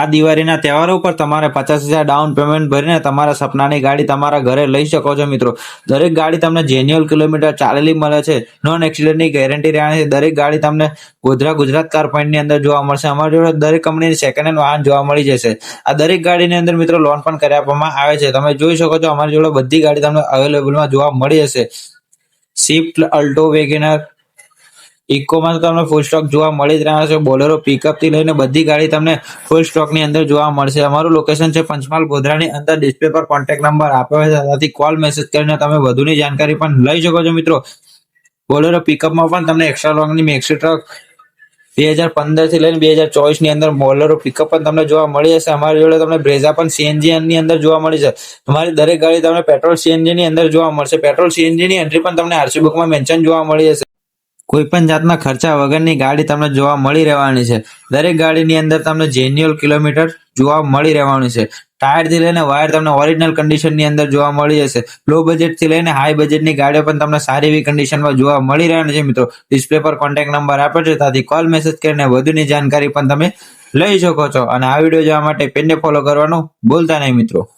આ દિવાળીના તહેવારો ઉપર તમારે પચાસ હજાર ડાઉન પેમેન્ટ ભરીને તમારા સપનાની ગાડી તમારા ઘરે લઈ શકો છો મિત્રો. દરેક ગાડી તમને જેન્યુઅલ કિલોમીટર ચાલેલી મળે છે. નોન એક્સિડન્ટની ગેરંટી રહેવાની છે. દરેક ગાડી તમને ગોધરા ગુજરાત કાર પોઈન્ટની અંદર જોવા મળશે. અમારી જોડે દરેક કંપનીની સેકન્ડ હેન્ડ વાહન જોવા મળી જશે. આ દરેક ગાડીની અંદર મિત્રો લોન પણ કરી આપવામાં આવે છે. તમે જોઈ શકો છો અમારી જોડે બધી ગાડી તમને અવેલેબલમાં જોવા મળી જશે. સ્વિફ્ટ અલ્ટો વેગેનર ઇકોમાં તમને ફૂલ સ્ટોક જોવા મળી જ રહ્યા છે. બોલેરો પિકઅપથી લઈને બધી ગાડી તમને ફૂલ સ્ટોકની અંદર જોવા મળશે. અમારું લોકેશન છે પંચમહાલ ગોધરાની અંદર. ડિસ્પ્લે પર કોન્ટેક્ટ નંબર આપ્યો છે. ત્યાંથી કોલ મેસેજ કરીને તમે વધુની જાણકારી પણ લઈ શકો છો મિત્રો. બોલેરો પિકઅપમાં પણ તમને એક્સ્ટ્રા લોંગની મેક્સી ટ્રક બે હજાર પંદરથી લઈને બે હજાર ચોવીસની અંદર બોલેરો પિકઅપ પણ તમને જોવા મળી જશે. અમારી જોડે તમને બ્રેઝા પણ સીએનજી ની અંદર જોવા મળી છે તમારી દરેક ગાડી તમને પેટ્રોલ સીએનજી ની અંદર જોવા મળશે. પેટ્રોલ સીએનજી ની એન્ટ્રી પણ તમને આરસી બુકમાં મેન્શન જોવા મળી જશે. કોઈ પણ જાતના ખર્ચા વગરની ગાડી તમને જોવા મળી રહેવાની છે. દરેક ગાડીની અંદર તમને જેન્યુઅલ કિલોમીટર જોવા મળી રહેવાનું છે. ટાયરથી લઈને વાયર તમને ઓરિજિનલ કન્ડિશનની અંદર જોવા મળી જશે. લો બજેટથી લઈને હાઈ બજેટની ગાડીઓ પણ તમને સારી એવી કન્ડિશનમાં જોવા મળી રહેવાની છે મિત્રો. ડિસ્પ્લે પર કોન્ટેક્ટ નંબર આપ્યો છે, ત્યાંથી કોલ મેસેજ કરીને વધુની જાણકારી પણ તમે લઈ શકો છો. અને આ વીડિયો જોવા માટે પેનને ફોલો કરવાનું ભૂલતા નહીં મિત્રો.